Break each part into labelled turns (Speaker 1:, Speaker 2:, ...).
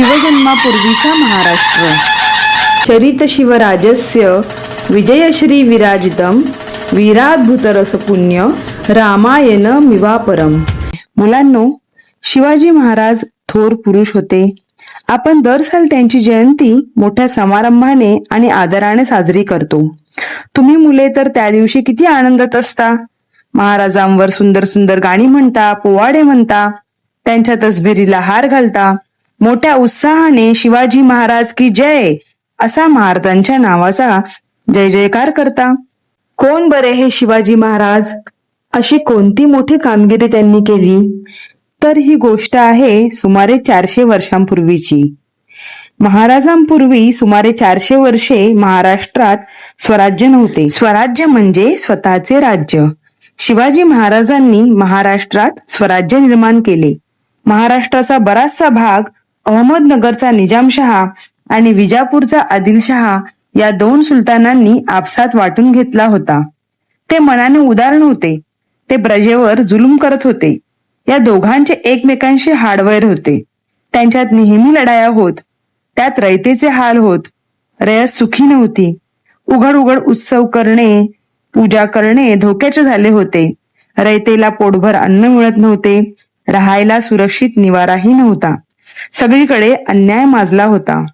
Speaker 1: शिवजन्मापूर्वीचा महाराष्ट्र. चरित शिवराजस्य विजयश्री विराजितम वीराद्भुतरस पुण्य रामायण मिवापरम मुलांनो शिवाजी महाराज थोर पुरुष होते. आपण दर साल त्यांची जयंती मोठ्या समारंभाने आणि आदराने साजरी करतो. तुम्ही मुले तर त्या दिवशी किती आनंदात असता. महाराजांवर सुंदर सुंदर गाणी म्हणता पोवाडे म्हणता त्यांच्या तसबिरीला हार घालता. मोठ्या उत्साहाने शिवाजी महाराज की जय असा महाराजांच्या नावाचा जय जयकार करता. कोण बरे हे शिवाजी महाराज? अशी कोणती मोठी कामगिरी त्यांनी केली? तर ही गोष्ट आहे सुमारे चारशे वर्षांपूर्वीची. महाराजांपूर्वी सुमारे चारशे वर्षे महाराष्ट्रात स्वराज्य नव्हते. स्वराज्य म्हणजे स्वतःचे राज्य. शिवाजी महाराजांनी महाराष्ट्रात स्वराज्य निर्माण केले. महाराष्ट्राचा बराचसा भाग अहमदनगरचा निजामशहा आणि विजापूरचा आदिलशहा या दोन सुलतानांनी आपसात वाटून घेतला होता. ते मनाने उदार नव्हते. ते प्रजेवर जुलूम करत होते. या दोघांचे एकमेकांशी हाडवैर होते. त्यांच्यात नेहमी लढाया होत. त्यात रयतेचे हाल होत. रयत सुखी नव्हती. उघड उघड उत्सव करणे पूजा करणे धोक्याचे झाले होते. रयतेला पोटभर अन्न मिळत नव्हते. राहायला सुरक्षित निवाराही नव्हता. सगळीकडे अन्याय माजला होता.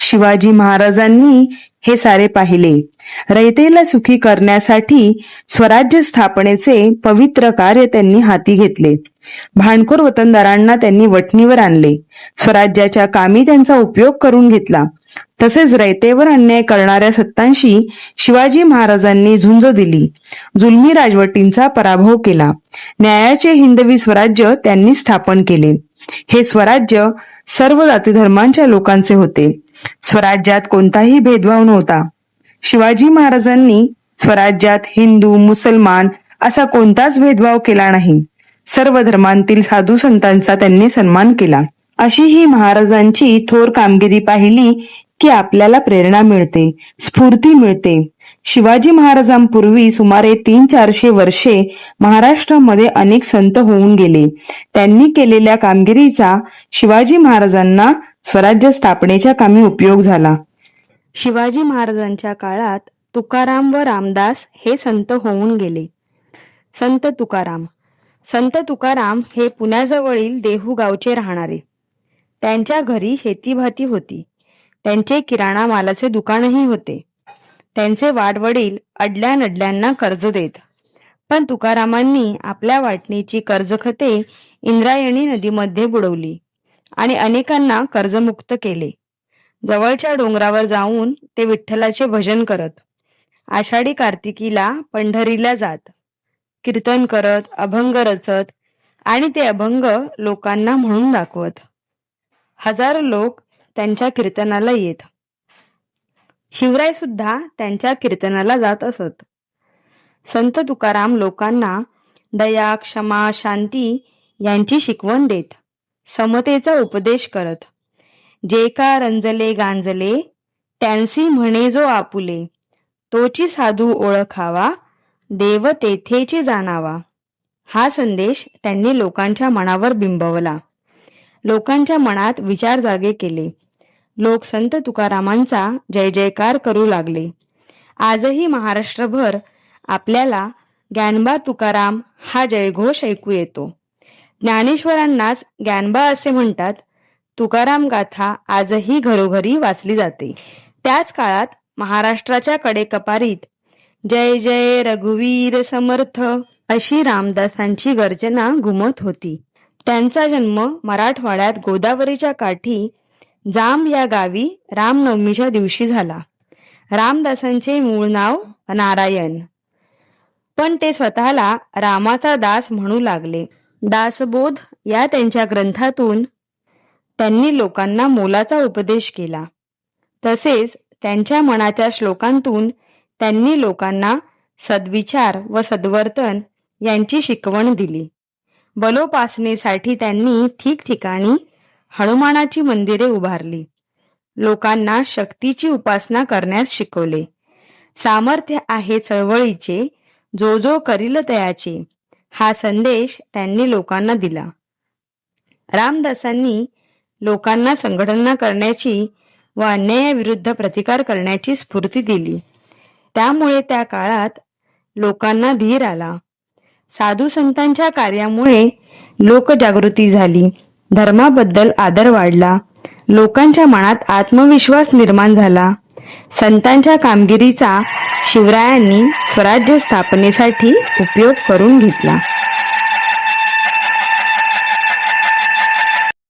Speaker 1: शिवाजी महाराजांनी हे सारे पाहिले. रयतेला सुखी करण्यासाठी स्वराज्य स्थापनेचे पवित्र कार्य त्यांनी हाती घेतले. भांडखोर वतनदारांना त्यांनी वटणीवर आणले. स्वराज्याच्या कामी त्यांचा उपयोग करून घेतला. तसेच रयतेवर अन्याय करणाऱ्या सत्तांशी शिवाजी महाराजांनी झुंज दिली. जुलमी राजवटींचा पराभव केला. न्यायाचे हिंदवी स्वराज्य त्यांनी स्थापन केले. हे स्वराज्य सर्व जाती धर्मांच्या लोकांचे होते. स्वराज्यात कोणताही भेदभाव नव्हता. शिवाजी महाराजांनी स्वराज्यात हिंदू मुसलमान असा कोणताच भेदभाव केला नाही. सर्व धर्मांतील साधू संतांचा त्यांनी सन्मान केला. अशी ही महाराजांची थोर कामगिरी पाहिली की आपल्याला प्रेरणा मिळते स्फूर्ती मिळते. शिवाजी महाराजांपूर्वी सुमारे तीन चारशे वर्षे महाराष्ट्रामध्ये अनेक संत होऊन गेले. त्यांनी केलेल्या कामगिरीचा शिवाजी महाराजांना स्वराज्य स्थापनेच्या कामी उपयोग झाला. शिवाजी महाराजांच्या काळात तुकाराम व रामदास हे संत होऊन गेले. संत तुकाराम. संत तुकाराम हे पुण्याजवळील देहू गावचे राहणारे. त्यांच्या घरी शेतीभाती होती. त्यांचे किराणा मालाचे दुकानही होते. त्यांचे वाडवडील अडल्या नडल्यांना कर्ज देत. पण तुकारामांनी आपल्या वाटणीची कर्जखते इंद्रायणी नदीमध्ये बुडवली आणि अनेकांना कर्जमुक्त केले. जवळच्या डोंगरावर जाऊन ते विठ्ठलाचे भजन करत आषाढी कार्तिकीला पंढरीला जात कीर्तन करत अभंग रचत आणि ते अभंग लोकांना म्हणून दाखवत. हजारो लोक त्यांच्या कीर्तनाला येत. शिवराय सुद्धा त्यांच्या कीर्तनाला जात असत. संत तुकाराम लोकांना दया क्षमा शांती यांची शिकवण देत समतेचा उपदेश करत. जे का रंजले गांजले त्यांसी म्हणे जो आपुले तोची साधू ओळखावा देव तेथेची जाणावा. हा संदेश त्यांनी लोकांच्या मनावर बिंबवला. लोकांच्या मनात विचार जागे केले. लोक संत तुकारामांचा जय जयकार करू लागले. आजही महाराष्ट्रभर आपल्याला ज्ञानबा तुकाराम हा जयघोष ऐकू येतो. ज्ञानेश्वरांनाच ज्ञानबा असे म्हणतात तुकाराम गाथा आजही घरोघरी वाचली जाते. त्याच काळात महाराष्ट्राच्या कडेकपारीत जय जय रघुवीर समर्थ अशी रामदासांची गर्जना घुमत होती. त्यांचा जन्म मराठवाड्यात गोदावरीच्या काठी जांब या गावी रामनवमीच्या दिवशी झाला. रामदासांचे मूळ नाव नारायण. पण ते स्वतःला रामाचा दास म्हणू लागले. दासबोध या त्यांच्या ग्रंथातून त्यांनी लोकांना मोलाचा उपदेश केला. तसेच त्यांच्या मनाच्या श्लोकांतून त्यांनी लोकांना सद्विचार व सद्वर्तन यांची शिकवण दिली. बलोपासनेसाठी त्यांनी ठिकठिकाणी हनुमानाची मंदिरे उभारली. लोकांना शक्तीची उपासना करण्यास शिकवले. सामर्थ्य आहे चळवळीचे जो जो करील तयाचे. हा संदेश त्यांनी लोकांना दिला. रामदासांनी लोकांना संघटना करण्याची व अन्यायाविरुद्ध प्रतिकार करण्याची स्फूर्ती दिली. त्यामुळे त्या काळात लोकांना धीर आला. साधू संतांच्या कार्यामुळे लोकजागृती झाली. धर्माबद्दल आदर वाढला. लोकांच्या मनात आत्मविश्वास निर्माण झाला. संतांच्या कामगिरीचा शिवरायांनी स्वराज्य स्थापनेसाठी उपयोग करून घेतला.